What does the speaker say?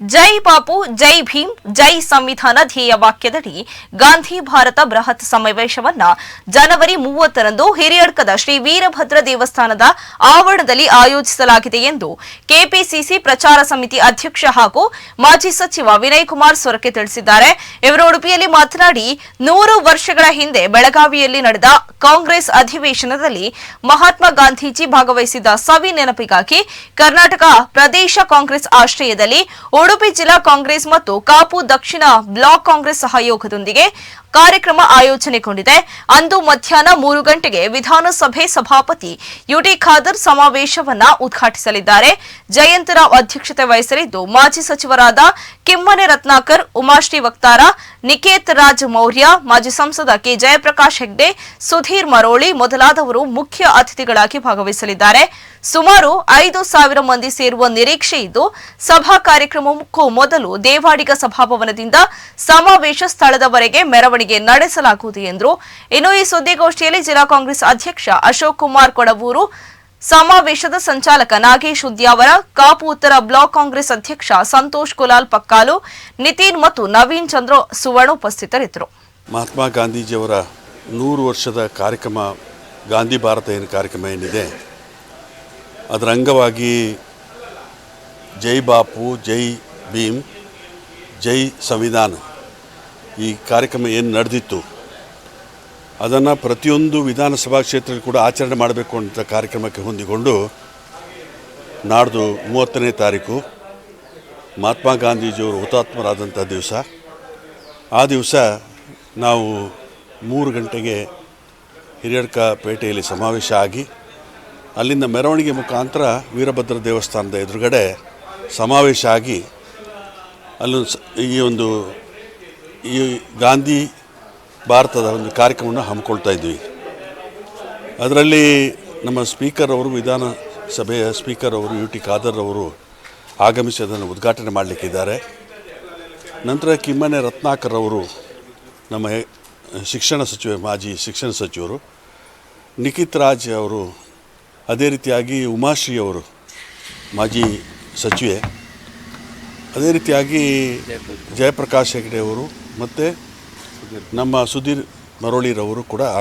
ಜೈ ಬಾಪು, ಜೈ ಭೀಮ್, ಜೈ ಸಂವಿಧಾನ ಧ್ಯೇಯ ವಾಕ್ಯದಡಿ ಗಾಂಧಿ ಭಾರತ ಬೃಹತ್ ಸಮಾವೇಶವನ್ನ ಜನವರಿ ಮೂವತ್ತರಂದು ಹಿರಿಯಡ್ಕದ ಶ್ರೀ ವೀರಭದ್ರ ದೇವಸ್ಥಾನದ ಆವರಣದಲ್ಲಿ ಆಯೋಜಿಸಲಾಗಿದೆ ಎಂದು ಕೆಪಿಸಿಸಿ ಪ್ರಚಾರ ಸಮಿತಿ ಅಧ್ಯಕ್ಷ ಹಾಗೂ ಮಾಜಿ ಸಚಿವ ವಿನಯ್ ಕುಮಾರ್ ಸೊರಕೆ ತಿಳಿಸಿದ್ದಾರೆ. ಇವರು ಉಡುಪಿಯಲ್ಲಿ ಮಾತನಾಡಿ, ನೂರು ವರ್ಷಗಳ ಹಿಂದೆ ಬೆಳಗಾವಿಯಲ್ಲಿ ನಡೆದ ಕಾಂಗ್ರೆಸ್ ಅಧಿವೇಶನದಲ್ಲಿ ಮಹಾತ್ಮ ಗಾಂಧೀಜಿ ಭಾಗವಹಿಸಿದ್ದ ಸವಿ ನೆನಪಿಗಾಗಿ ಕರ್ನಾಟಕ ಪ್ರದೇಶ ಕಾಂಗ್ರೆಸ್ ಆಶ್ರಯದಲ್ಲಿ ಉಡುಪಿ ಜಿಲ್ಲಾ ಕಾಂಗ್ರೆಸ್ ಮತ್ತು ಕಾಪು ದಕ್ಷಿಣ ಬ್ಲಾಕ್ ಕಾಂಗ್ರೆಸ್ ಸಹಯೋಗದೊಂದಿಗೆ ಕಾರ್ಯಕ್ರಮ ಆಯೋಜನೆಗೊಂಡಿದೆ. ಅಂದು ಮಧ್ಯಾಹ್ನ ಮೂರು ಗಂಟೆಗೆ ವಿಧಾನಸಭೆ ಸಭಾಪತಿ ಯುಟಿ ಖಾದರ್ ಸಮಾವೇಶವನ್ನ ಉದ್ಘಾಟಿಸಲಿದ್ದಾರೆ. ಜಯಂತರಾವ್ ಅಧ್ಯಕ್ಷತೆ ವಹಿಸಲಿದ್ದು ಮಾಜಿ ಸಚಿವರಾದ ಕಿಮ್ಮನೆ ರತ್ನಾಕರ್, ಉಮಾಶ್ರೀ ವಕ್ತಾರ ನಿಕೇತ್ ರಾಜ್ ಮೌರ್ಯ, ಮಾಜಿ ಸಂಸದ ಕೆ ಜಯಪ್ರಕಾಶ್ ಹೆಗ್ಡೆ, ಸುಧೀರ್ ಮರೋಳಿ ಮೊದಲಾದವರು ಮುಖ್ಯ ಅತಿಥಿಗಳಾಗಿ ಭಾಗವಹಿಸಲಿದ್ದಾರೆ. ಸುಮಾರು ಐದು ಸಾವಿರ ಮಂದಿ ಸೇರುವ ನಿರೀಕ್ಷೆ ಇದ್ದು, ಸಭಾ ಕಾರ್ಯಕ್ರಮಕ್ಕೂ ಮೊದಲು ದೇವಾಡಿಗ ಸಭಾಭವನದಿಂದ ಸಮಾವೇಶ ಸ್ಥಳದವರೆಗೆ ಮೆರವಣಿಗೆ ನಡೆಸಲಾಗುವುದು ಎಂದರು ಇನ್ನು ಈ ಸುದ್ದಿಗೋಷ್ಠಿಯಲ್ಲಿ ಜಿಲ್ಲಾ ಕಾಂಗ್ರೆಸ್ ಅಧ್ಯಕ್ಷ ಅಶೋಕ್ ಕುಮಾರ್ ಕೊಡವೂರು, ಸಮಾವೇಶದ ಸಂಚಾಲಕ ನಾಗೇಶ್ ಉದ್ಯಾವರ ಕಾಪು ಉತ್ತರ ಬ್ಲಾಕ್ ಕಾಂಗ್ರೆಸ್ ಅಧ್ಯಕ್ಷ ಸಂತೋಷ್ ಕುಲಾಲ್ ಪಕ್ಕಾಲು, ನಿತಿನ್ ಮತ್ತು ನವೀನ್ ಚಂದ್ರ ಸುವರ್ಣ ಉಪಸ್ಥಿತರಿದ್ದರು. ಮಹಾತ್ಮ ಗಾಂಧೀಜಿಯವರ ನೂರು ವರ್ಷದ ಕಾರ್ಯಕ್ರಮ, ಗಾಂಧಿ ಭಾರತ ಏನು ಕಾರ್ಯಕ್ರಮ ಏನಿದೆ ಅದರ ಅಂಗವಾಗಿ ಜೈ ಬಾಪು, ಜೈ ಭೀಮ್, ಜೈ ಸಂವಿಧಾನ. ಈ ಕಾರ್ಯಕ್ರಮ ಏನು ನಡೆದಿತ್ತು, ಅದನ್ನು ಪ್ರತಿಯೊಂದು ವಿಧಾನಸಭಾ ಕ್ಷೇತ್ರದಲ್ಲಿ ಕೂಡ ಆಚರಣೆ ಮಾಡಬೇಕು ಅಂತ ಕಾರ್ಯಕ್ರಮಕ್ಕೆ ಹೊಂದಿಕೊಂಡು ನಾಡ್ದು ಮೂವತ್ತನೇ ತಾರೀಕು ಮಹಾತ್ಮ ಗಾಂಧೀಜಿಯವರು ಹುತಾತ್ಮರಾದಂಥ ದಿವಸ. ಆ ದಿವಸ ನಾವು ಮೂರು ಗಂಟೆಗೆ ಹಿರಿಯಡ್ಕ ಪೇಟೆಯಲ್ಲಿ ಸಮಾವೇಶ ಆಗಿ ಅಲ್ಲಿಂದ ಮೆರವಣಿಗೆ ಮುಖಾಂತರ ವೀರಭದ್ರ ದೇವಸ್ಥಾನದ ಎದುರುಗಡೆ ಸಮಾವೇಶ ಆಗಿ ಅಲ್ಲೊಂದು ಈ ಒಂದು, ಈ ಗಾಂಧಿ ಭಾರತದ ಒಂದು ಕಾರ್ಯಕ್ರಮವನ್ನು ಹಮ್ಮಿಕೊಳ್ತಾ ಇದ್ವಿ. ಅದರಲ್ಲಿ ನಮ್ಮ ಸ್ಪೀಕರ್ ಅವರು, ವಿಧಾನಸಭೆಯ ಸ್ಪೀಕರ್ ಅವರು, ಯು ಟಿ ಖಾದರ್ ಅವರು ಆಗಮಿಸಿ ಅದನ್ನು ಉದ್ಘಾಟನೆ ಮಾಡಲಿಕ್ಕಿದ್ದಾರೆ ನಂತರ ಕಿಮ್ಮನೆ ರತ್ನಾಕರ್ ಅವರು, ನಮ್ಮ ಶಿಕ್ಷಣ ಸಚಿವ, ಮಾಜಿ ಶಿಕ್ಷಣ ಸಚಿವರು, ನಿಖಿತ್ ರಾಜ್ ಅವರು ಅದೇ ರೀತಿಯಾಗಿ ಉಮಾಶ್ರೀ ಅವರು ಮಾಜಿ ಸಚಿವೆ. ಅದೇ ರೀತಿಯಾಗಿ ಜಯಪ್ರಕಾಶ್. ಹೆಗ್ಡೆ ಅವರು ಮತ್ತು ನಮ್ಮ ಸುಧೀರ್ ಮರೋಳಿರವರು ಕೂಡ ಆ